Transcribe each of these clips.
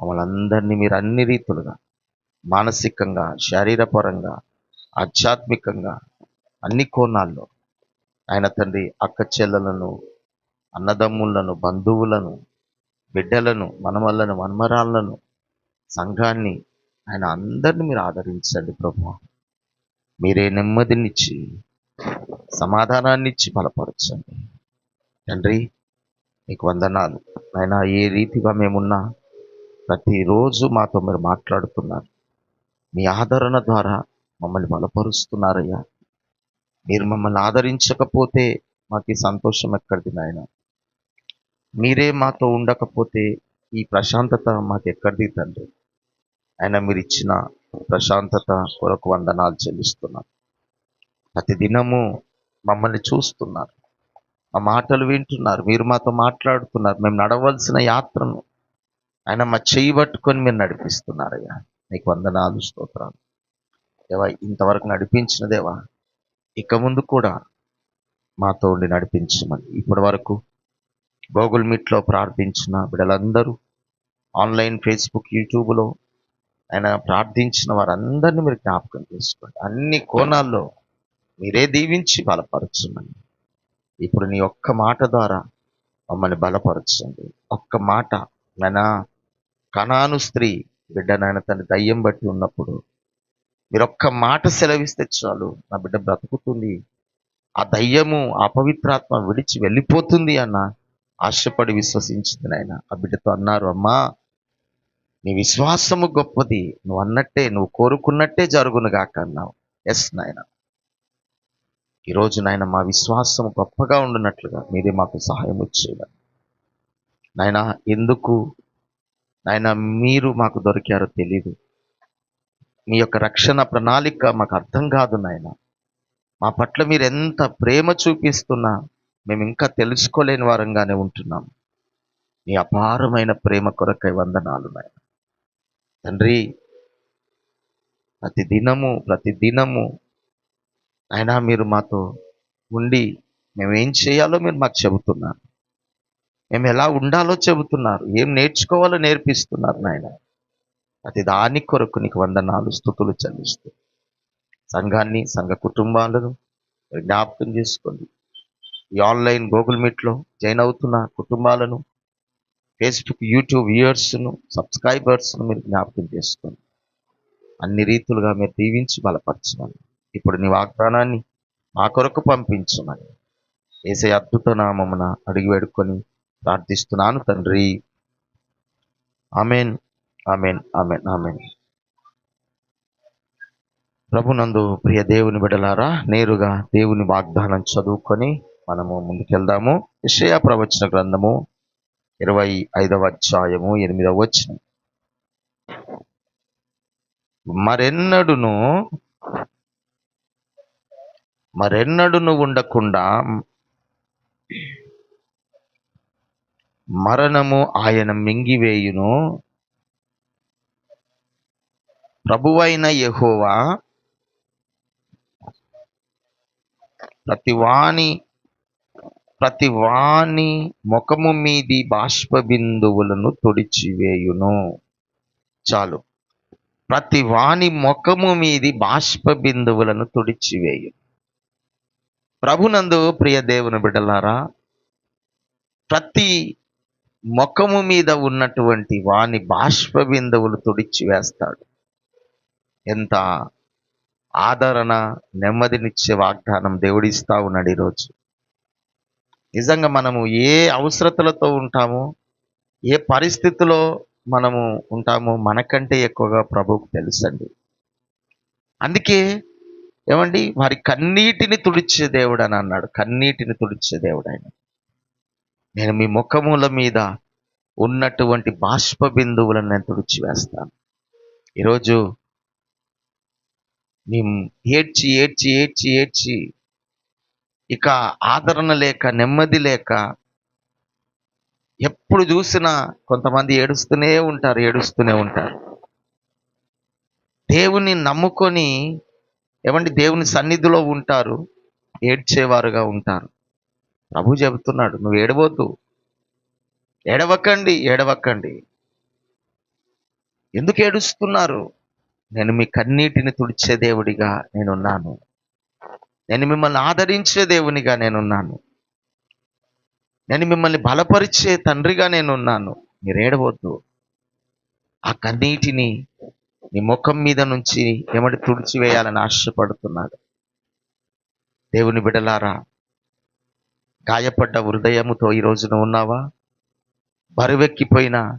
మమ్మల్ని అందరినీ మీరు అన్ని రీతులుగా మానసికంగా శారీరపరంగా ఆధ్యాత్మికంగా అన్ని కోణాల్లో ఆయన తండ్రి అక్క చెల్లెలను అన్నదమ్ములను బంధువులను బిడ్డలను మనమల్లను మనమరాళ్ళను సంఘాన్ని ఆయన అందరిని మీరు ఆదరించండి ప్రభు. మీరే నెమ్మదినిచ్చి సమాధానాన్నిచ్చి బలపరచండి. తండ్రి మీకు వందనాలు. ఆయన ఏ రీతిగా మేమున్నా ప్రతిరోజు మాతో మీరు మాట్లాడుతున్నారు. మీ ఆదరణ ద్వారా మమ్మల్ని బలపరుస్తున్నారయ్యా. మీరు మమ్మల్ని ఆదరించకపోతే మాకు సంతోషం ఎక్కడిది నాయన? మీరే మాతో ఉండకపోతే ఈ ప్రశాంతత మాకు ఎక్కడిది తండ్రి? ఆయన మీరు ఇచ్చిన ప్రశాంతత కొరకు వందనాలు చెల్లిస్తున్నాం. ప్రతి దినము మమ్మల్ని చూస్తున్నారు. మా మాటలు వింటున్నారు. మీరు మాతో మాట్లాడుతున్నారు. మేము నడవలసిన యాత్రను ఆయన మా చేయి పట్టుకొని మీరు నడిపిస్తున్నారయ్యా. నీకు వందనాలు స్తోత్రాలు. దేవా ఇంతవరకు నడిపించిన దేవా ఇక ముందు కూడా మాతో ఉండి నడిపించమని. ఇప్పటి వరకు గూగుల్ మీట్లో ప్రార్థించిన బిడ్డలందరూ ఆన్లైన్ ఫేస్బుక్ యూట్యూబ్లో ఆయన ప్రార్థించిన వారందరినీ మీరు జ్ఞాపకం చేసుకోండి. అన్ని కోణాల్లో మీరే దీవించి బలపరచమని. ఇప్పుడు నీ ఒక్క మాట ద్వారా మమ్మల్ని బలపరచండి. ఒక్క మాట నైనా కణాను స్త్రీ బిడ్డ నాయన తన దయ్యం బట్టి ఉన్నప్పుడు మీరు ఒక్క మాట సెలవిస్తే చాలు నా బిడ్డ బ్రతుకుతుంది. ఆ దయ్యము అపవిత్రాత్మ విడిచి వెళ్ళిపోతుంది అన్న ఆశపడి విశ్వసించింది నాయన. ఆ బిడ్డతో అన్నారు అమ్మా నీ విశ్వాసము గొప్పది. నువ్వు అన్నట్టే నువ్వు కోరుకున్నట్టే జరుగును గాక అన్నావు. ఎస్ నాయన. ఈరోజు నాయన మా విశ్వాసం గొప్పగా ఉండినట్లుగా మీరే మాకు సహాయం వచ్చేది నాయన ఎందుకు ఆయన మీరు మాకు దొరికారో తెలీదు. మీ యొక్క రక్షణ ప్రణాళిక మాకు అర్థం కాదు నాయన. మా పట్ల మీరు ఎంత ప్రేమ చూపిస్తున్నా మేము ఇంకా తెలుసుకోలేని వారంగానే ఉంటున్నాం. మీ అపారమైన ప్రేమ కొరకై వందనాలు నాయన. తండ్రి ప్రతి దినము ప్రతి దినము అయినా మీరు మాతో ఉండి మేము ఏం చేయాలో మీరు మాకు చెబుతున్నారు. మేము ఎలా ఉండాలో చెబుతున్నారు. ఏం నేర్చుకోవాలో నేర్పిస్తున్నారు నాయన. ప్రతి దాని కొరకు నీకు వందనాలు స్థుతులు చెల్లిస్తూ. సంఘాన్ని సంఘ కుటుంబాలను జ్ఞాపకం చేసుకోండి. ఈ ఆన్లైన్ గూగుల్ మీట్లో జాయిన్ అవుతున్న కుటుంబాలను ఫేస్బుక్ యూట్యూబ్ వ్యూయర్స్ను సబ్స్క్రైబర్స్ను మీరు జ్ఞాపకం చేసుకోండి. అన్ని రీతులుగా మీరు దీవించి బలపరచమని. ఇప్పుడు నీ వాగ్దానాన్ని మా కొరకు పంపించమని. వేసే అద్భుత నామమున అడిగి వేడుకొని ప్రార్థిస్తున్నాను తండ్రి. Amen amen amen amen. ప్రభునందు ప్రియ దేవుని బిడలారా నేరుగా దేవుని వాగ్దానం చదువుకొని మనము ముందుకెళ్దాము. విషయ ప్రవచన గ్రంథము ఇరవై ఐదవ అధ్యాయము ఎనిమిదవ వచ్చిన మరెన్నడును మరెన్నడును ఉండకుండా మరణము ఆయన మింగివేయును. ప్రభువైన యహోవా ప్రతివాణి ప్రతివాణి ముఖము మీది బాష్ప బిందువులను తుడిచివేయును. చాలు. ప్రతివాణి ముఖము మీది బాష్ప బిందువులను తుడిచివేయు ప్రభునందు ప్రియ దేవుని బిడ్డలారా ప్రతి ముఖము మీద ఉన్నటువంటి వాని బాష్ప బిందువులు తుడిచి వేస్తాడు. ఎంత ఆదరణ నెమ్మదినిచ్చే వాగ్దానం దేవుడిస్తా ఉన్నాడు ఈరోజు. నిజంగా మనము ఏ అవసరతలతో ఉంటామో ఏ పరిస్థితిలో మనము ఉంటామో మనకంటే ఎక్కువగా ప్రభువుకు తెలుసండి. అందుకే ఏమండి? వారి కన్నీటిని తుడిచే దేవుడు అని అన్నాడు. కన్నీటిని తుడిచే దేవుడు ఆయన. నేను మీ ముఖముల మీద ఉన్నటువంటి బాష్ప బిందువులను నేను తుడిచివేస్తాను. ఈరోజు మేము ఏడ్చి ఏడ్చి ఏడ్చి ఏడ్చి ఇక ఆదరణ లేక నెమ్మది లేక ఎప్పుడు చూసినా కొంతమంది ఏడుస్తూనే ఉంటారు ఏడుస్తూనే ఉంటారు. దేవుని నమ్ముకొని ఏమంటే దేవుని సన్నిధిలో ఉంటారు ఏడ్చేవారుగా ఉంటారు. ప్రభు చెబుతున్నాడు నువ్వు ఏడవద్దు. ఏడవకండి ఏడవకండి. ఎందుకు ఏడుస్తున్నారు? నేను మీ కన్నీటిని తుడిచే దేవుడిగా నేనున్నాను. నేను మిమ్మల్ని ఆదరించే దేవునిగా నేనున్నాను. నేను మిమ్మల్ని బలపరిచే తండ్రిగా నేనున్నాను. మీరు ఏడవద్దు. ఆ కన్నీటిని నీ ముఖం మీద నుంచి ఏమడి తుడిచివేయాలని ఆశపడుతున్నాడు. దేవుని బిడలారా గాయపడ్డ హృదయముతో ఈ రోజున ఉన్నావా? బరువెక్కిపోయిన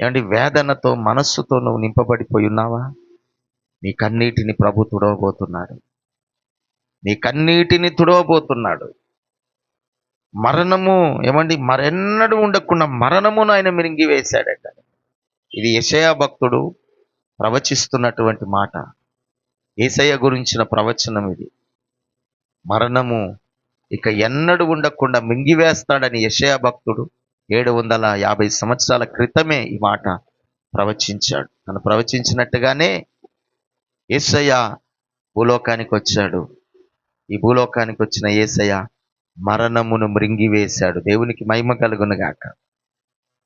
ఏమండి వేదనతో మనస్సుతో నువ్వు నింపబడిపోయి ఉన్నావా? నీ కన్నీటిని ప్రభు తుడవబోతున్నాడు. నీ కన్నీటిని తుడవబోతున్నాడు. మరణము ఏమండి మరెన్నడూ ఉండకుండా మరణమును ఆయన మిరింగి వేశాడట ఇది యశయా భక్తుడు ప్రవచిస్తున్నటువంటి మాట. ఏసయ్య గురించిన ప్రవచనం ఇది. మరణము ఇక ఎన్నడూ ఉండకుండా మింగివేస్తాడని యషయా భక్తుడు ఏడు వందల యాభై సంవత్సరాల క్రితమే ఈ మాట ప్రవచించాడు. తను ప్రవచించినట్టుగానే ఏసయ్య భూలోకానికి వచ్చాడు. ఈ భూలోకానికి వచ్చిన ఏసయ్య మరణమును మృంగివేశాడు దేవునికి మహిమ కలుగునుగాక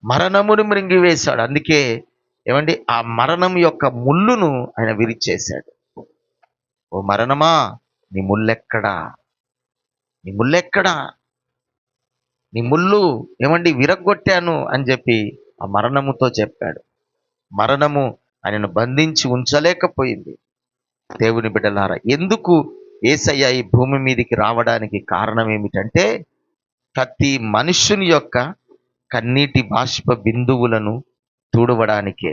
మరణమును మృంగివేశాడు అందుకే ఏమండి? ఆ మరణం యొక్క ముళ్ళును ఆయన విరిచేశాడు. ఓ మరణమా? నీ ముళ్ళెక్కడా? నీ ముల్లెక్కడా నీ ముళ్ళు ఏమండి విరగ్గొట్టాను అని చెప్పి ఆ మరణముతో చెప్పాడు. మరణము ఆయనను బంధించి ఉంచలేకపోయింది. దేవుని బిడ్డలారా ఎందుకు ఏసయ్య ఈ భూమి మీదకి రావడానికి కారణం ఏమిటంటే ప్రతి మనుష్యుని యొక్క కన్నీటి బాష్ప బిందువులను తూడవడానికే.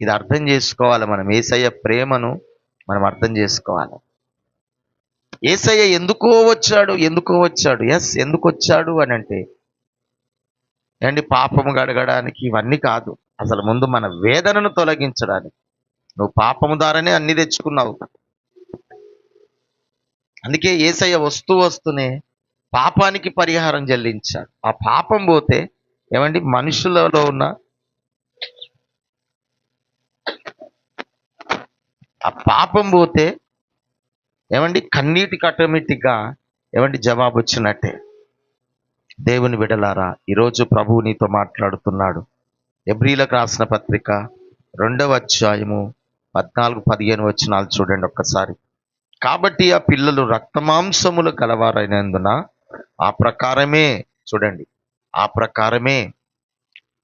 ఇది అర్థం చేసుకోవాలి మనం. ఏసయ్య ప్రేమను మనం అర్థం చేసుకోవాలి. ఏసయ్య ఎందుకో వచ్చాడు? ఎందుకో వచ్చాడు? ఎస్ ఎందుకు వచ్చాడు అని అంటే ఏంటి పాపము గడగడానికి ఇవన్నీ కాదు. అసలు ముందు మన వేదనను తొలగించడానికి. నువ్వు పాపము ద్వారానే అన్ని తెచ్చుకున్నావు. అందుకే ఏసయ్య వస్తూ వస్తూనే పాపానికి పరిహారం చెల్లించాడు. ఆ పాపం పోతే ఏమండి? మనుషులలో ఉన్న ఆ పాపం పోతే ఏమండి? కన్నీటికి ఆటోమేటిక్గా ఏమండి జవాబు వచ్చినట్టే దేవుని విడలారా ఈరోజు ప్రభువు నీతో మాట్లాడుతున్నాడు. ఎబ్రిలకు రాసిన పత్రిక రెండవ అధ్యాయము పద్నాలుగు పదిహేను వచ్చినాలు చూడండి ఒక్కసారి. కాబట్టి ఆ పిల్లలు రక్తమాంసములు గలవారైనందున ఆ ప్రకారమే చూడండి ఆ ప్రకారమే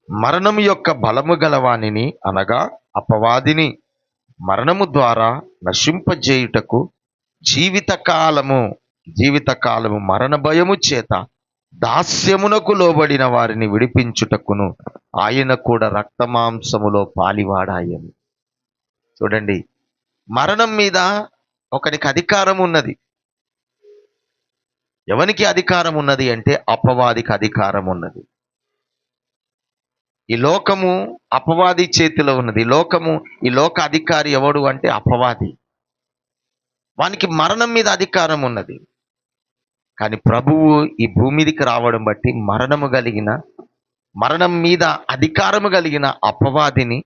మరణం యొక్క బలము గలవానిని అనగా అపవాదిని మరణము ద్వారా నశింపజేయుటకు జీవితకాలము జీవితకాలము మరణ భయము చేత దాస్యమునకు లోబడిన వారిని విడిపించుటకును ఆయన కూడా రక్తమాంసములో పాలివాడాయను. చూడండి మరణం మీద ఒకనికి అధికారం ఉన్నది. ఎవనికి అధికారం ఉన్నది అంటే అపవాదికి అధికారం ఉన్నది. ఈ లోకము అపవాది చేతిలో ఉన్నది. లోకము ఈ లోక అధికారి ఎవడు అంటే అపవాది. వానికి మరణం మీద అధికారం ఉన్నది. కానీ ప్రభువు ఈ భూమి మీదకి రావడం బట్టి మరణము కలిగిన మరణం మీద అధికారము కలిగిన అపవాదిని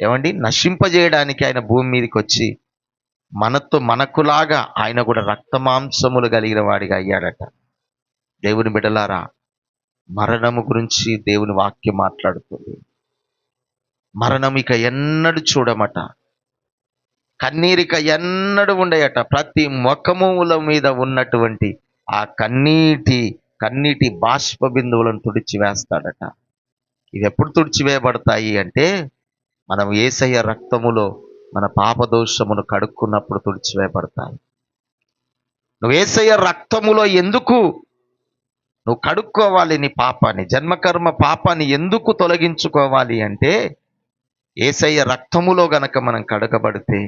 ఏమండి? నశింపజేయడానికి ఆయన భూమి మీదకి వచ్చి మనతో మనకులాగా ఆయన కూడా రక్తమాంసములు కలిగిన వాడిగా అయ్యాడట. దేవుని బిడలారా మరణము గురించి దేవుని వాక్యం మాట్లాడుతుంది. మరణం ఇక ఎన్నడూ చూడమట. కన్నీరిక ఎన్నడూ ఉండయట. ప్రతి ముఖముల మీద ఉన్నటువంటి ఆ కన్నీటి కన్నీటి బాష్ప బిందువులను తుడిచివేస్తాడట ఇవి ఎప్పుడు తుడిచివేయబడతాయి అంటే మనం ఏసయ్య రక్తములో మన పాపదోషమును కడుక్కున్నప్పుడు తుడిచివేయబడతాయి నువ్వు ఏసయ్య రక్తములో ఎందుకు నువ్వు కడుక్కోవాలి నీ పాపాన్ని? జన్మకర్మ పాపాన్ని ఎందుకు తొలగించుకోవాలి అంటే ఏసయ్య రక్తములో గనక మనం కడగబడితే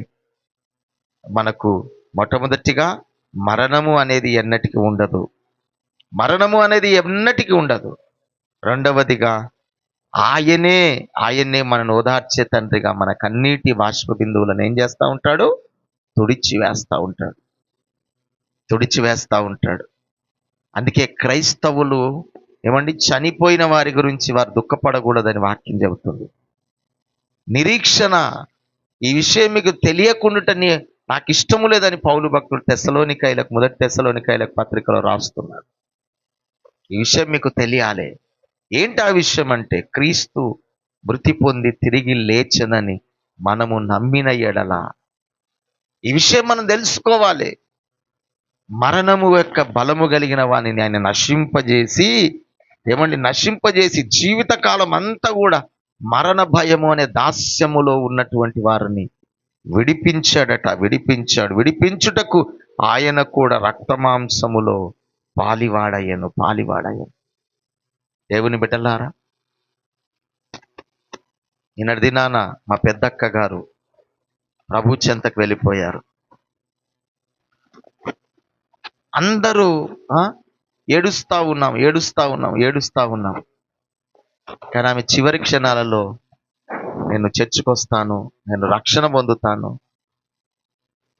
మనకు మొట్టమొదటిగా మరణము అనేది ఎన్నటికి ఉండదు. మరణము అనేది ఎన్నటికి ఉండదు. రెండవదిగా ఆయనే ఆయన్నే మనను ఓదార్చే తండ్రిగా మన కన్నీటి బాష్ప బిందువులను ఏం చేస్తూ ఉంటాడు? తుడిచి వేస్తూ ఉంటాడు. తుడిచి వేస్తూ ఉంటాడు. అందుకే క్రైస్తవులు ఏమండి? చనిపోయిన వారి గురించి వారు దుఃఖపడకూడదని వాక్యం చెబుతుంది. నిరీక్షణ ఈ విషయం మీకు తెలియకుండా నాకు ఇష్టము లేదని పౌలు భక్తుడు తెసలోనికాయలకు మొదటి తెసలోనికాయలకు పత్రికలో రాస్తున్నాడు. ఈ విషయం మీకు తెలియాలి. ఏంటి ఆ విషయం అంటే క్రీస్తు మృతి పొంది తిరిగి లేచనని మనము నమ్మిన ఎడల. ఈ విషయం మనం తెలుసుకోవాలి. మరణము యొక్క బలము కలిగిన వానిని ఆయన నశింపజేసి ఏమండి నశింపజేసి జీవితకాలం అంతా కూడా మరణ భయము అనే దాస్యములో ఉన్నటువంటి వారిని విడిపించాడట విడిపించాడు. విడిపించుటకు ఆయన కూడా రక్తమాంసములో పాలివాడయ్యను పాలివాడయ్యను. దేవుని బిడ్డలారా నిన్నటి దినాన మా పెద్దక్క గారు ప్రభు చెంతకు వెళ్ళిపోయారు. అందరూ ఆ, ఏడుస్తా ఉన్నాం ఏడుస్తా ఉన్నాం ఏడుస్తా ఉన్నాం. కానీ ఆమె చివరి క్షణాలలో నేను చర్చకొస్తాను నేను రక్షణ పొందుతాను.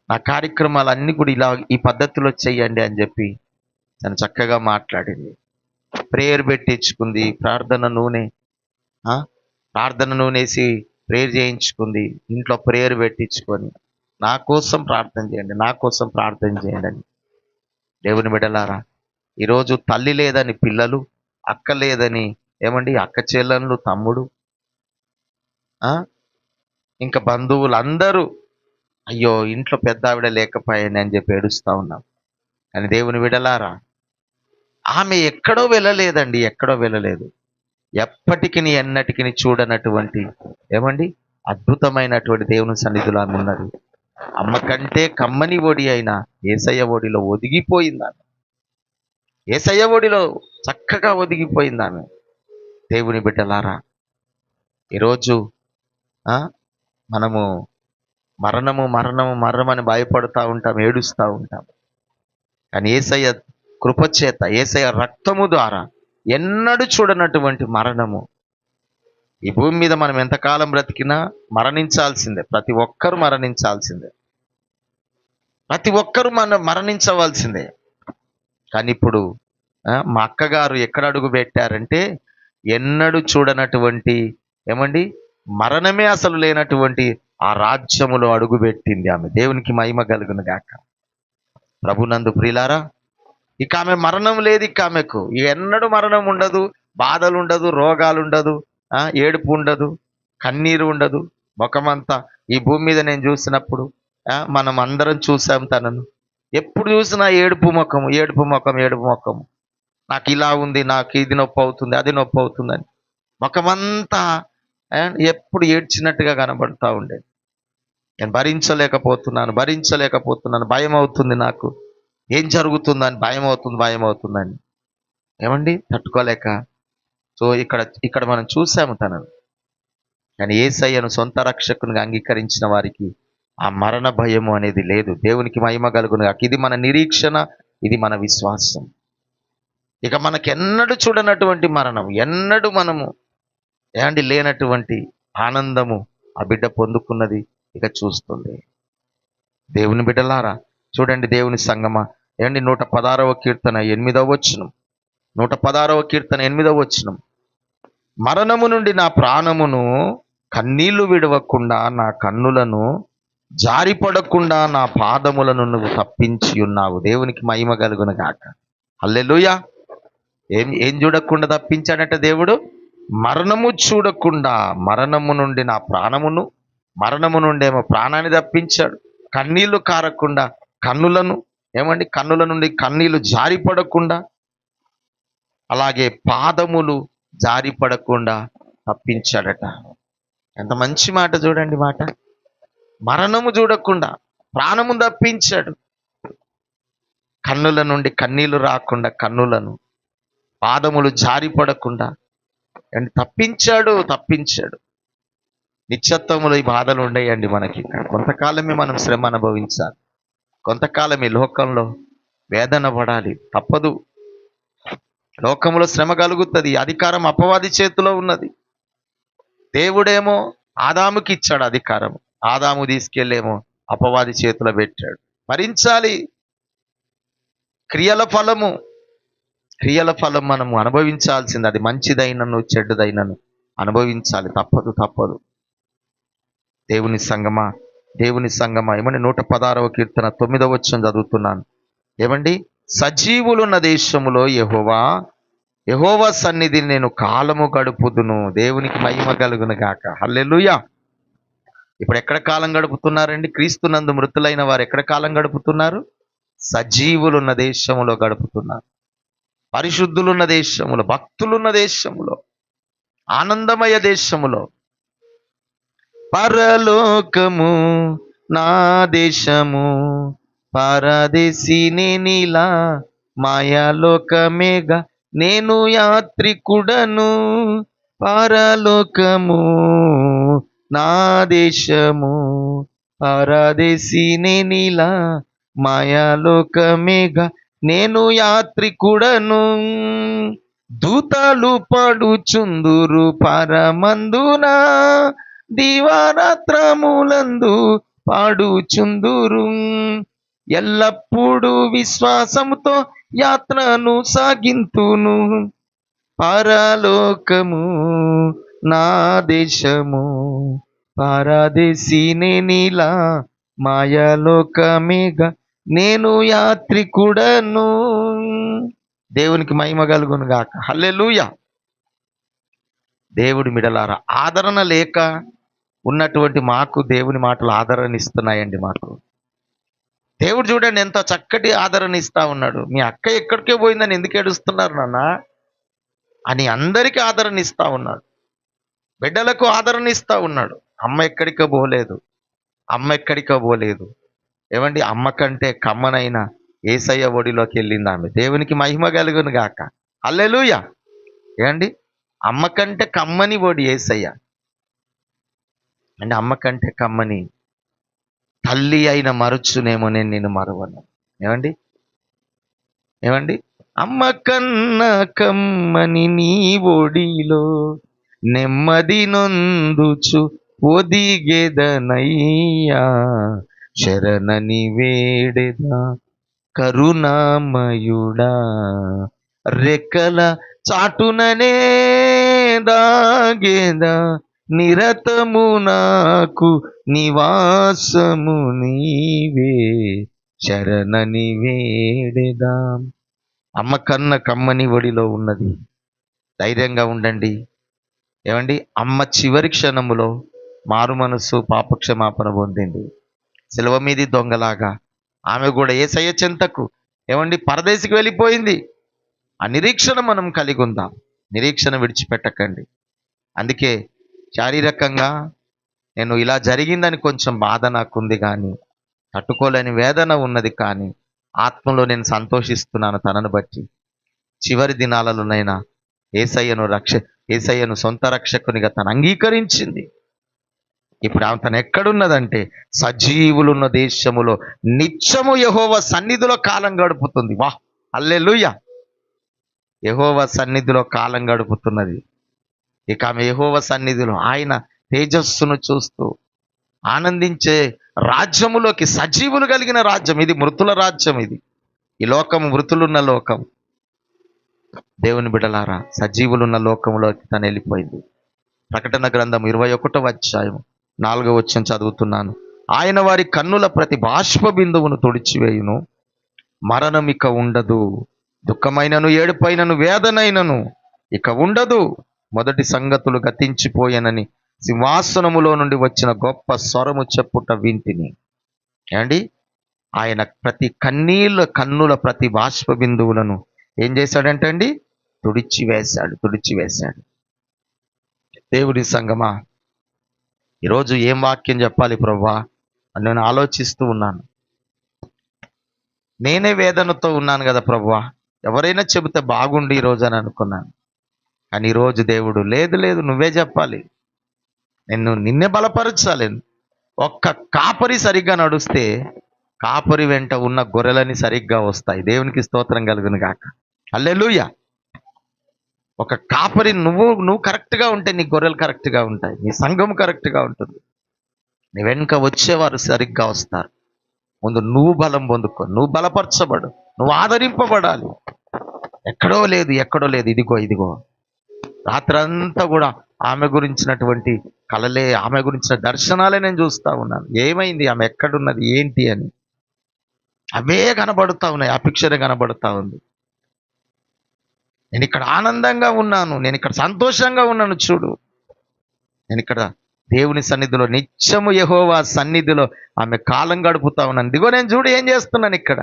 నా కార్యక్రమాలన్నీ కూడా ఇలా ఈ పద్ధతిలో చెయ్యండి అని చెప్పి తను చక్కగా మాట్లాడింది. ప్రేయర్ పెట్టించుకుంది ప్రార్థన నూనె ప్రార్థన నూనేసి ప్రేయర్ చేయించుకుంది ఇంట్లో ప్రేయర్ పెట్టించుకొని నా కోసం ప్రార్థన చేయండి నా కోసం ప్రార్థన చేయండి అని. దేవుని బిడలారా ఈరోజు తల్లి లేదని పిల్లలు అక్క లేదని ఏమండి అక్క చెల్లెళ్ళు తమ్ముడు ఇంకా బంధువులు అందరూ అయ్యో ఇంట్లో పెద్ద ఆవిడ లేకపోయాను అని చెప్పి ఏడుస్తూ ఉన్నాం. కానీ దేవుని విడలారా? ఆమె ఎక్కడో వెళ్ళలేదండి ఎక్కడో వెళ్ళలేదు. ఎప్పటికి ఎన్నటికి చూడనటువంటి ఏమండి? అద్భుతమైనటువంటి దేవుని సన్నిధిలో ఆమె ఉన్నది. అమ్మ కంటే కమ్మని ఒడి అయిన ఏసయ్య ఒడిలో ఒదిగిపోయింది ఆమె. ఏసయ్య ఒడిలో చక్కగా ఒదిగిపోయింది ఆమె. దేవుని బిడ్డలారా ఈరోజు మనము మరణము మరణము మరణమని భయపడుతూ ఉంటాం ఏడుస్తూ ఉంటాం. కానీ ఏసయ్య కృపచేత ఏసయ్య రక్తము ద్వారా ఎన్నడూ చూడనటువంటి మరణము. ఈ భూమి మీద మనం ఎంతకాలం బ్రతికినా మరణించాల్సిందే. ప్రతి ఒక్కరు మరణించాల్సిందే. ప్రతి ఒక్కరు మన మరణించవలసిందే. కానీ ఇప్పుడు మా అక్కగారు ఎక్కడ అడుగు పెట్టారంటే ఎన్నడూ చూడనటువంటి ఏమండి? మరణమే అసలు లేనటువంటి ఆ రాజ్యములో అడుగుపెట్టింది ఆమె. దేవునికి మహిమ కలుగును గాక. ప్రభునందు ప్రియులారా ఇక ఆమె మరణం లేదు ఇక ఆమెకు. ఎన్నడూ మరణం ఉండదు బాధలు ఉండదు రోగాలు ఉండదు ఏడుపు ఉండదు కన్నీరు ఉండదు. ముఖమంతా ఈ భూమి మీద నేను చూసినప్పుడు మనం అందరం చూసాం తనను. ఎప్పుడు చూసినా ఏడుపు ముఖము ఏడుపు ముఖం ఏడుపు ముఖము. నాకు ఇలా ఉంది నాకు ఇది నొప్పి అవుతుంది అది నొప్పి అవుతుందని. ముఖమంతా అండ్ ఎప్పుడు ఏడ్చినట్టుగా కనబడుతూ ఉండేది. నేను భరించలేకపోతున్నాను భరించలేకపోతున్నాను భయం అవుతుంది నాకు. ఏం జరుగుతుందని భయం అవుతుంది భయం అవుతుందని. ఏమండి? తట్టుకోలేక. సో ఇక్కడ ఇక్కడ మనం చూసాము తనను. కానీ ఏసయ్యను సొంత రక్షకునిగా అంగీకరించిన వారికి ఆ మరణ భయము అనేది లేదు. దేవునికి మహిమ కలుగును ఇది మన నిరీక్షణ ఇది మన విశ్వాసం. ఇక మనకి ఎన్నడూ చూడనటువంటి మరణం ఎన్నడూ మనము ఏమండి లేనటువంటి ఆనందము ఆ బిడ్డ పొందుకున్నది ఇక చూస్తుంది. దేవుని బిడ్డలారా చూడండి దేవుని సంగమ. ఏమండి నూట పదారవ కీర్తన ఎనిమిదవ వచ్చినం నూట పదారవ కీర్తన ఎనిమిదవ వచ్చినం మరణము నుండి నా ప్రాణమును కన్నీళ్ళు విడవకుండా నా కన్నులను జారిపడకుండా నా పాదములను నువ్వు తప్పించి ఉన్నావు. దేవునికి మహిమ కలుగును గాక. హల్లెలూయా. ఏం ఏం చూడకుండా తప్పించాడట దేవుడు? మరణము చూడకుండా మరణము నుండి నా ప్రాణమును మరణము నుండి ఏమో ప్రాణాన్ని తప్పించాడు. కన్నీళ్ళు కారకుండా కన్నులను ఏమండి? కన్నుల నుండి కన్నీళ్ళు జారిపడకుండా అలాగే పాదములు జారిపడకుండా తప్పించాడట. ఎంత మంచి మాట చూడండి మాట. మరణము చూడకుండా ప్రాణము తప్పించాడు. కన్నుల నుండి కన్నీళ్ళు రాకుండా కన్నులను పాదములు జారిపడకుండా అండ్ తప్పించాడు తప్పించాడు. నిత్యత్వములో ఈ బాధలు ఉండేయండి మనకి. కొంతకాలమే మనం శ్రమ అనుభవించాలి. కొంతకాలం ఈ లోకంలో వేదన పడాలి. తప్పదు. లోకంలో శ్రమ కలుగుతుంది. అధికారం అపవాది చేతిలో ఉన్నది. దేవుడేమో ఆదాముకి ఇచ్చాడు అధికారం ఆదాము తీసుకెళ్ళేమో అపవాది చేతిలో పెట్టాడు. భరించాలి. క్రియల ఫలము క్రియల ఫలం మనము అనుభవించాల్సింది. అది మంచిదైనను చెడ్డదైనను అనుభవించాలి. తప్పదు తప్పదు. దేవుని సంగమా? దేవుని సంగమా? ఏమండి? నూట పదారవ కీర్తన తొమ్మిదవ వచ్చిన చదువుతున్నాను. ఏమండి? సజీవులున్న దేశములో యహోవా యహోవ సన్నిధిని నేను కాలము గడుపుదును. దేవునికి మహిమ కలుగును గాక. హల్లెలుయా! ఇప్పుడు ఎక్కడ కాలం గడుపుతున్నారండి? క్రీస్తునందు మృతులైన వారు ఎక్కడ కాలం గడుపుతున్నారు? సజీవులున్న దేశములో గడుపుతున్నారు. పరిశుద్ధులున్న దేశములో భక్తులున్న దేశములో ఆనందమయ దేశములో. పరలోకము నా దేశము పరదేశిని నీలా మాయాలోకమేగా నేను యాత్రికుడను. పరలోకము నా దేశము పరదేశిని నీలా మాయాలోకమేగా నేను యాత్రికుడను. దూతలు పడుచుందురు పరమందున. దివారాత్రములందు పాడుచుందురు. ఎల్లప్పుడూ విశ్వాసముతో యాత్రను సాగింతును. పరలోకము నా దేశము. పరదేశి నేనిలా మాయలోకమేగా నేను యాత్రికుడను. దేవునికి మహిమ కలుగును గాక. హల్లెలూయా. దేవుడి మిడలారా ఆదరణ లేక ఉన్నటువంటి మాకు దేవుని మాటలు ఆదరణ ఇస్తున్నాయండి మాకు. దేవుడు చూడండి ఎంత చక్కటి ఆదరణ ఇస్తా ఉన్నాడు. మీ అక్క ఎక్కడికే పోయిందని ఎందుకు ఏడుస్తున్నారు నాన్న? అని అందరికీ ఆదరణ ఇస్తా ఉన్నాడు. బిడ్డలకు ఆదరణ ఇస్తా ఉన్నాడు. అమ్మ ఎక్కడికో పోలేదు. అమ్మ ఎక్కడికో పోలేదు. ఏమండి? అమ్మ కంటే కమ్మనైన ఏసయ్య ఒడిలోకి వెళ్ళింది ఆమె. దేవునికి మహిమ కలుగును గాక. అల్లెలుయ ఏమండి? అమ్మ కంటే కమ్మని ఒడి ఏసయ్య. అంటే అమ్మ కంటే కమ్మని తల్లి అయిన మరచునేమో నేను నేను మరవను. ఏమండి? ఏమండి? అమ్మ కన్న కమ్మని నీ ఒడిలో నెమ్మది నొందుచు ఒదిగెదనయ్యా. శరణని వేడెదా కరుణామయుడా రెక్కల చాటుననే దాగేదా నిరతము నాకు నివాసము నీవే శరణని వేడెదా అమ్మ కన్న కమ్మని ఒడిలో ఉన్నది ధైర్యంగా ఉండండి ఏమండి అమ్మ చివరి క్షణములో మారు మనస్సు పాపక్షమాపణ పొందింది శిలువ మీది దొంగలాగా. ఆమె కూడా ఏసయ్య చెంతకు ఏమండి పరదేశికి వెళ్ళిపోయింది. ఆ నిరీక్షణ మనం కలిగి ఉందాం నిరీక్షణ విడిచిపెట్టకండి. అందుకే శారీరకంగా నేను ఇలా జరిగిందని కొంచెం బాధ నాకుంది కానీ తట్టుకోలేని వేదన ఉన్నది కానీ ఆత్మలో నేను సంతోషిస్తున్నాను తనను బట్టి. చివరి దినాలలోనైనా ఏసయ్యను రక్ష ఏసయ్యను సొంత రక్షకునిగా తను అంగీకరించింది. ఇప్పుడు ఆమె తను ఎక్కడున్నదంటే సజీవులున్న దేశములో నిత్యము యహోవ సన్నిధిలో కాలం గడుపుతుంది. వా లూయ యహోవ సన్నిధిలో కాలం గడుపుతున్నది. ఇక ఆమె యహోవ సన్నిధిలో ఆయన తేజస్సును చూస్తూ ఆనందించే రాజ్యములోకి సజీవులు కలిగిన రాజ్యం ఇది మృతుల రాజ్యం ఇది. ఈ లోకం మృతులున్న లోకం. దేవుని బిడలారా సజీవులున్న లోకంలోకి తను వెళ్ళిపోయింది. ప్రకటన గ్రంథం ఇరవై ఒకటో అధ్యాయం నాలుగో వచ్చిన చదువుతున్నాను. ఆయన వారి కన్నుల ప్రతి బాష్ప బిందువును తుడిచివేయును. మరణం ఇక ఉండదు. దుఃఖమైనను ఏడుపైనను వేదనైనను ఇక ఉండదు. మొదటి సంగతులు గతించిపోయానని సింహాసనములో నుండి వచ్చిన గొప్ప స్వరము చెప్పుట వింటిని. ఏమండి? ఆయన ప్రతి కన్నీళ్ళ కన్నుల ప్రతి బాష్ప బిందువులను ఏం చేశాడంటే అండి తుడిచివేశాడు. దేవుడి సంగమా ఈరోజు ఏం వాక్యం చెప్పాలి ప్రభా? అని నేను ఆలోచిస్తూ ఉన్నాను. నేనే వేదనతో ఉన్నాను కదా ప్రభా? ఎవరైనా చెబితే బాగుండి ఈరోజు అని అనుకున్నాను. కానీ ఈరోజు దేవుడు లేదు లేదు నువ్వే చెప్పాలి. నిన్ను నిన్నే బలపరచాలి. ఒక్క కాపరి సరిగ్గా నడుస్తే కాపరి వెంట ఉన్న గొర్రెలని సరిగ్గా వస్తాయి. దేవునికి స్తోత్రం కలుగును గాక. అల్లెలుయ్యా ఒక కాపరి నువ్వు నువ్వు కరెక్ట్గా ఉంటే నీ గొర్రెలు కరెక్ట్గా ఉంటాయి. నీ సంఘం కరెక్ట్గా ఉంటుంది. నీ వెనుక వచ్చేవారు సరిగ్గా వస్తారు. ముందు నువ్వు బలం పొందుకో. నువ్వు బలపరచబడు. నువ్వు ఆదరింపబడాలి. ఎక్కడో లేదు ఎక్కడో లేదు. ఇదిగో ఇదిగో. రాత్రంతా కూడా ఆమె గురించినటువంటి కలలే ఆమె గురించిన దర్శనాలే నేను చూస్తా ఉన్నాను. ఏమైంది? ఆమె ఎక్కడున్నది? ఏంటి అని. అవే కనబడుతా ఉన్నాయి. ఆ పిక్చరే కనబడుతూ ఉంది. నేను ఇక్కడ ఆనందంగా ఉన్నాను నేను ఇక్కడ సంతోషంగా ఉన్నాను చూడు. నేను ఇక్కడ దేవుని సన్నిధిలో నిత్యము యహోవా సన్నిధిలో ఆమె కాలం గడుపుతా ఉన్నాను. ఇదిగో నేను చూడు ఏం చేస్తున్నాను ఇక్కడ.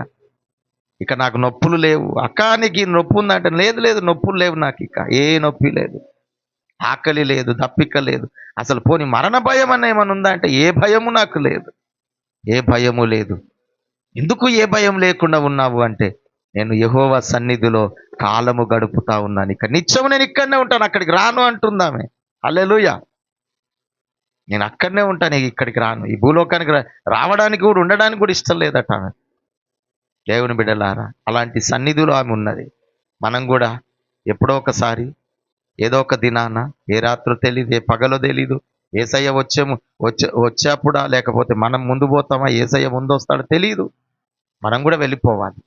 ఇక నాకు నొప్పులు లేవు. అక్కానికి నొప్పు నొప్పి ఉందంటే లేదు లేదు నొప్పులు లేవు నాకు ఇక. ఏ నొప్పి లేదు. ఆకలి లేదు దప్పిక లేదు. అసలు పోని మరణ భయం అన్న ఏమైనా ఉందా అంటే ఏ భయము నాకు లేదు. ఏ భయము లేదు. ఎందుకు ఏ భయం లేకుండా ఉన్నావు అంటే నేను యహోవ సన్నిధిలో కాలము గడుపుతా ఉన్నాను. ఇక్కడ నిత్యం నేను ఇక్కడనే ఉంటాను. అక్కడికి రాను అంటుందామె. అల్లెలుయ నేను అక్కడనే ఉంటాను. ఇక్కడికి రాను. ఈ భూలోకానికి రా- రావడానికి కూడా ఉండడానికి కూడా ఇష్టం లేదట ఆమె. దేవుని బిడ్డలారా అలాంటి సన్నిధిలో ఆమె ఉన్నది. మనం కూడా ఎప్పుడో ఒకసారి ఏదో ఒక దినాన ఏ రాత్రో తెలియదు ఏ పగలో తెలీదు ఏసయ్య వచ్చేము వచ్చే వచ్చేప్పుడా లేకపోతే మనం ముందు పోతామా ఏసయ్య ముందు వస్తాడో తెలియదు మనం కూడా వెళ్ళిపోవాలి.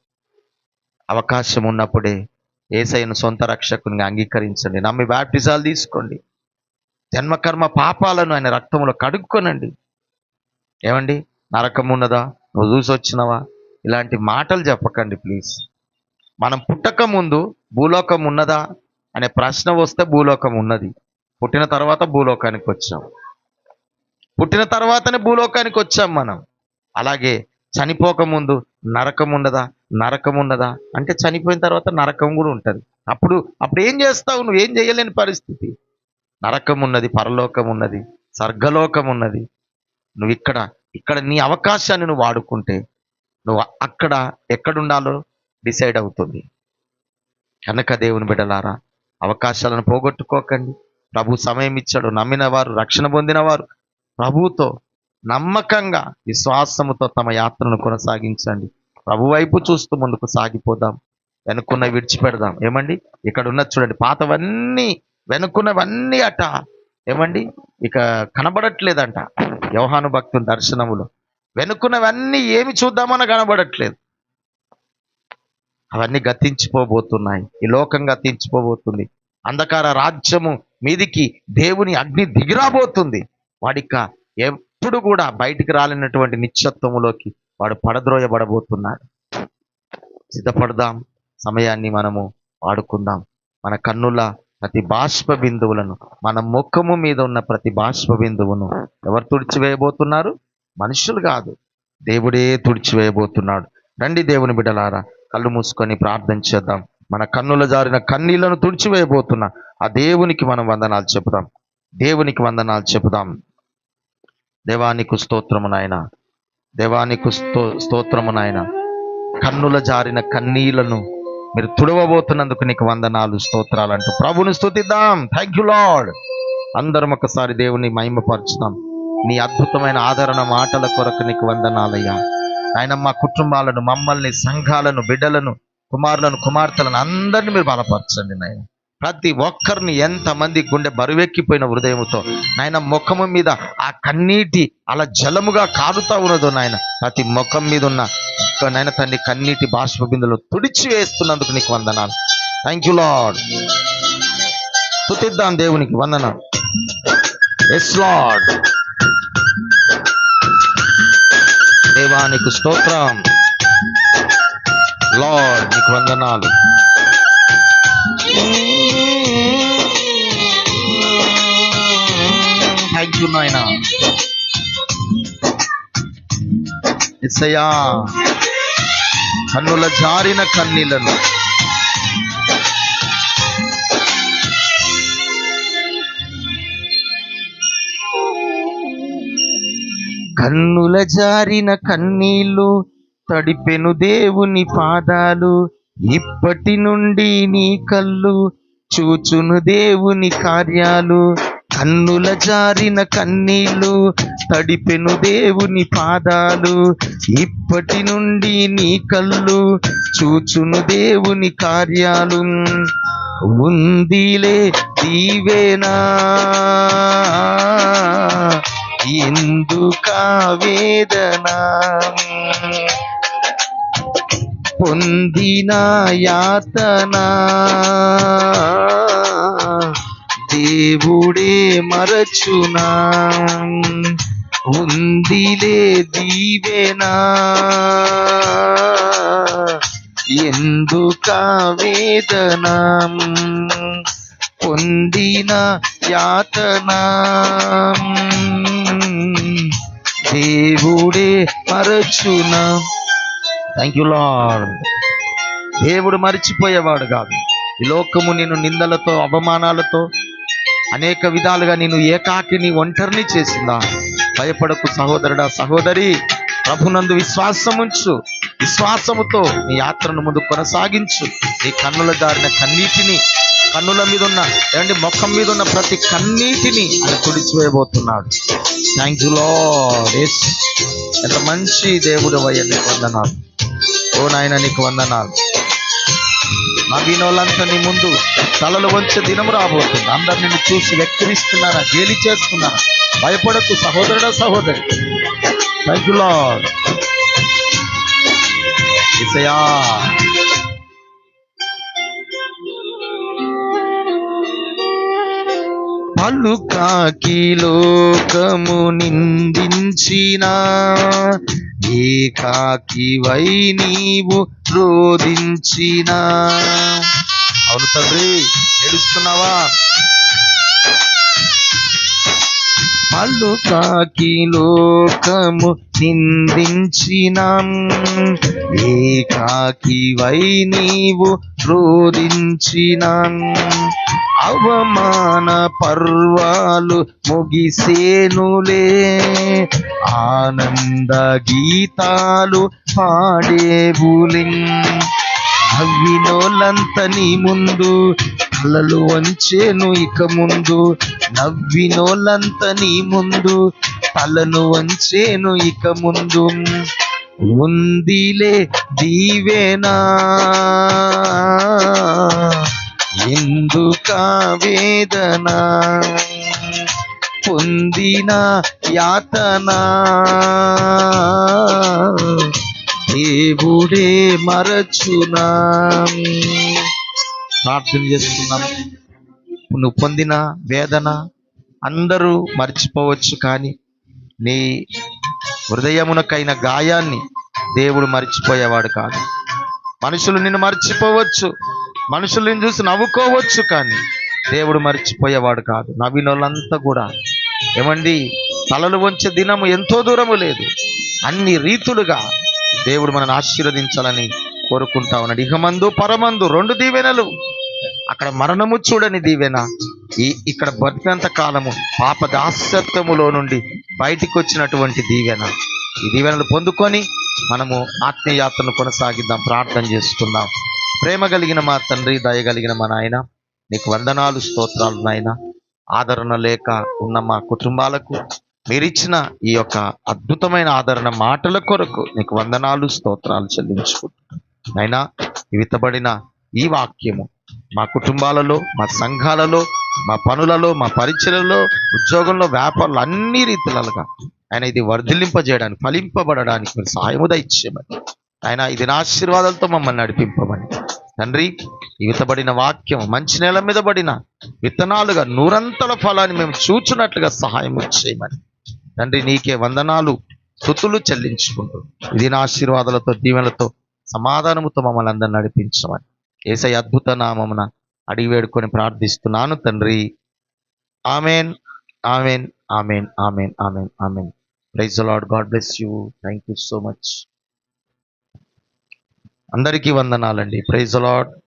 అవకాశం ఉన్నప్పుడే ఏసైన సొంత రక్షకునిగా అంగీకరించండి. నమ్మి బ్యాప్టిజాలు తీసుకోండి. జన్మకర్మ పాపాలను ఆయన రక్తంలో కడుక్కొనండి. ఏమండి? నరకం ఉన్నదా? నువ్వు చూసి వచ్చినవా? ఇలాంటి మాటలు చెప్పకండి ప్లీజ్. మనం పుట్టక ముందు భూలోకం ఉన్నదా? అనే ప్రశ్న వస్తే భూలోకం ఉన్నది. పుట్టిన తర్వాత భూలోకానికి వచ్చాం. పుట్టిన తర్వాతనే భూలోకానికి వచ్చాం మనం. అలాగే చనిపోక ముందు నరకం ఉండదా నరకం ఉన్నదా అంటే చనిపోయిన తర్వాత నరకం కూడా ఉంటుంది. అప్పుడు అప్పుడు ఏం చేస్తావు నువ్వు? ఏం చేయలేని పరిస్థితి. నరకం ఉన్నది పరలోకం ఉన్నది స్వర్గలోకం ఉన్నది నువ్వు ఇక్కడ ఇక్కడ నీ అవకాశాన్ని నువ్వు వాడుకుంటే నువ్వు అక్కడ ఎక్కడుండాలో డిసైడ్ అవుతుంది. కనుక దేవుని బిడ్డలారా అవకాశాలను పోగొట్టుకోకండి. ప్రభు సమయం ఇచ్చాడు నమ్మిన వారు రక్షణ పొందిన వారు నమ్మకంగా విశ్వాసముతో తమ యాత్రను కొనసాగించండి. ప్రభు వైపు చూస్తూ ముందుకు సాగిపోదాం. వెనుకున్న విడిచిపెడదాం. ఏమండి? ఇక్కడ ఉన్న చూడండి పాతవన్నీ వెనుకున్నవన్నీ అట. ఏమండి? ఇక కనబడట్లేదంట యోహాను భక్తుని దర్శనములో. వెనుకున్నవన్నీ ఏమి చూద్దామని కనబడట్లేదు. అవన్నీ గతించిపోబోతున్నాయి. ఈ లోకం గతించిపోబోతుంది. అంధకార రాజ్యము మీదికి దేవుని అగ్ని దిగిరాబోతుంది. వాడిక ఏ ఎప్పుడు కూడా బయటికి రాలేనటువంటి నిత్యత్వములోకి వాడు పడద్రోయబడబోతున్నాడు. సిద్ధపడదాం. సమయాన్ని మనము వాడుకుందాం. మన కన్నుల ప్రతి బాష్ప బిందువులను మన ముఖము మీద ఉన్న ప్రతి బాష్ప బిందువును ఎవరు తుడిచివేయబోతున్నారు? మనుషులు కాదు. దేవుడే తుడిచివేయబోతున్నాడు. రండి దేవుని బిడలారా కళ్ళు మూసుకొని ప్రార్థన చేద్దాం. మన కన్నుల జారిన కన్నీళ్ళను తుడిచివేయబోతున్నా ఆ దేవునికి మనం వందనాలు చెబుదాం. దేవునికి వందనాలు చెబుదాం. దేవానికి స్తోత్రము నాయన. దేవానికి స్తో స్తోత్రము నాయన. కన్నుల జారిన కన్నీళ్ళను మీరు తుడవబోతున్నందుకు నీకు వందనాలు స్తోత్రాలు అంటూ ప్రభుని స్తుతిద్దాం. థ్యాంక్ యూ లాడ్ అందరం ఒకసారి దేవుని మహిమపరుచుదాం. నీ అద్భుతమైన ఆదరణ మాటల కొరకు నీకు వందనాలయ్యా. ఆయన మా కుటుంబాలను మమ్మల్ని సంఘాలను బిడ్డలను కుమారులను కుమార్తెలను అందరిని మీరు బలపరచండి నాయన. ప్రతి ఒక్కరిని ఎంతమంది గుండె బరువెక్కిపోయిన హృదయముతో నాయన ముఖము మీద ఆ కన్నీటి అలా జలముగా కారుతా ఉన్నదో నాయన ప్రతి ముఖం మీద ఉన్న నాయన తండ్రి కన్నీటి బాష్ప బిందులు తుడిచి వేస్తున్నందుకు నీకు వందనాలు. థ్యాంక్ యూ లాడ్ తుతిద్దాం దేవునికి వందనాలు. ఎస్ లాడ్ దేవానికి స్తోత్రం. లార్డ్ నీకు వందనాలు. థ్యాంక్ యూ ఎస్సయ్యా కన్నుల జారిన కన్నీలను కన్నుల జారిన కన్నీళ్ళు తడిపెను దేవుని పాదాలు. ఇప్పటి నుండి నీ కళ్ళు చూచును దేవుని కార్యాలు. కన్నుల జారిన కన్నీళ్ళు తడిపెను దేవుని పాదాలు. ఇప్పటి నుండి నీ కళ్ళు చూచును దేవుని కార్యాలు. ఉందిలే దీవేనా? ఎందుక వేదన పొందిన యాతనా? దేవుడే మరచునా? ఉందిలే దీవెనా? ఎందుక వేదనా? పొందిన యాతనా? దేవుడే మరచునా? థ్యాంక్ యూ లార్డ్ దేవుడు మరిచిపోయేవాడు కాదు. ఈ లోకము నేను నిందలతో అవమానాలతో అనేక విధాలుగా నేను ఏకాకిని ఒంటరిని చేసిందా? భయపడకు సహోదరుడా సహోదరి. ప్రభునందు విశ్వాసముంచు. విశ్వాసముతో నీ యాత్రను ముందు కొనసాగించు. నీ కన్నుల దారిన కన్నీటిని కన్నుల మీద ఉన్న ఏమంటే ముఖం మీద ఉన్న ప్రతి కన్నీటిని ఆయన తుడిచివేయబోతున్నాడు. థ్యాంక్ యూ లార్డ్ ఎంత మంచి దేవుడు అయ్యా నీకు వందనాలు. ఓ నాయన నీకు వందనాలు. నవీనోళ్ళంతా నీ ముందు తలలు వంచే దినం రాబోతుంది. అందరు నిన్ను చూసి వెక్కిరిస్తున్నారా? గేలి చేస్తున్నారా? భయపడకు సహోదరుడా సహోదరి. థ్యాంక్ యూ లాడ్ ఇసయా. పలుకాకి లోకము నిందించిన ఏకాకి వై నీవు రోధించిన. అవును తండ్రి ఏడుస్తున్నావా? పలుకాకి లోకము నిందించిన ఏకాకి వై నీవు రోధించిన. అవమాన పర్వాలు ముగిసేనులే. ఆనంద గీతాలు పాడేవులే. నవ్వినోళ్ళంత నీ ముందు కలలు వంచేను ఇక ముందు. నవ్వినోళ్ళంత నీ ముందు తలను వంచేను ఇక ముందు. ఉందిలే దీవేనా. ఎందుక వేదన పొందిన యాతన? దేవుడే మరచునా. ప్రార్థన చేస్తున్నాం. నువ్వు పొందిన వేదన అందరూ మర్చిపోవచ్చు కానీ నీ హృదయమునకైన గాయాన్ని దేవుడు మర్చిపోయేవాడు కాదు. మనుషులు నిన్ను మర్చిపోవచ్చు. మనుషుల్ని చూసి నవ్వుకోవచ్చు కానీ దేవుడు మర్చిపోయేవాడు కాదు. నవ్వినోళ్ళంతా కూడా. ఏమండి? తలలు వంచే దినము ఎంతో దూరము లేదు. అన్ని రీతులుగా దేవుడు మనల్ని ఆశీర్వదించాలని కోరుకుంటా ఉన్నాడు. ఇహమందు పరమందు రెండు దీవెనలు. అక్కడ మరణము చూడని దీవెన. ఈ ఇక్కడ బతికినంత కాలము పాప దాస్యత్వములో నుండి బయటికి వచ్చినటువంటి దీవెన. ఈ దీవెనలు పొందుకొని మనము ఆత్మీయాత్రను కొనసాగిద్దాం ప్రార్థన చేసుకుందాం ప్రేమ కలిగిన మా తండ్రి దయ కలిగిన మా నాయన. నీకు వందనాలు స్తోత్రాలు నాయన. ఆదరణ లేక ఉన్న మా కుటుంబాలకు మీరిచ్చిన ఈ యొక్క అద్భుతమైన ఆదరణ మాటల కొరకు నీకు వందనాలు స్తోత్రాలు చెల్లించుకుంటున్నాను అయినా విత్తబడిన ఈ వాక్యము మా కుటుంబాలలో మా సంఘాలలో మా పనులలో మా పరిచయలలో ఉద్యోగంలో వ్యాపారాలు అన్ని రీతిలలుగా ఆయన ఇది వర్ధిలింపజేయడానికి ఫలింపబడడానికి మీరు సహాయము దయచేయమని ఆయన ఇది నా ఆశీర్వాదాలతో మమ్మల్ని నడిపింపమని. తండ్రి ఈ విత్తబడిన వాక్యం మంచి నేల మీద పడిన విత్తనాలుగా నూరంతల ఫలాన్ని మేము చూచున్నట్లుగా సహాయం చేయమని. తండ్రి నీకే వందనాలు స్థుతులు చెల్లించుకుంటూ ఇది నా ఆశీర్వాదాలతో దీవెనలతో సమాధానముతో మమ్మల్ని అందరిని నడిపించమని. ఏసై అద్భుత నామమున అడిగి వేడుకొని ప్రార్థిస్తున్నాను తండ్రి. Amen amen amen amen amen amen. Praise lord God bless you. Thank you so much. అందరికీ వందనాలండి. Praise lord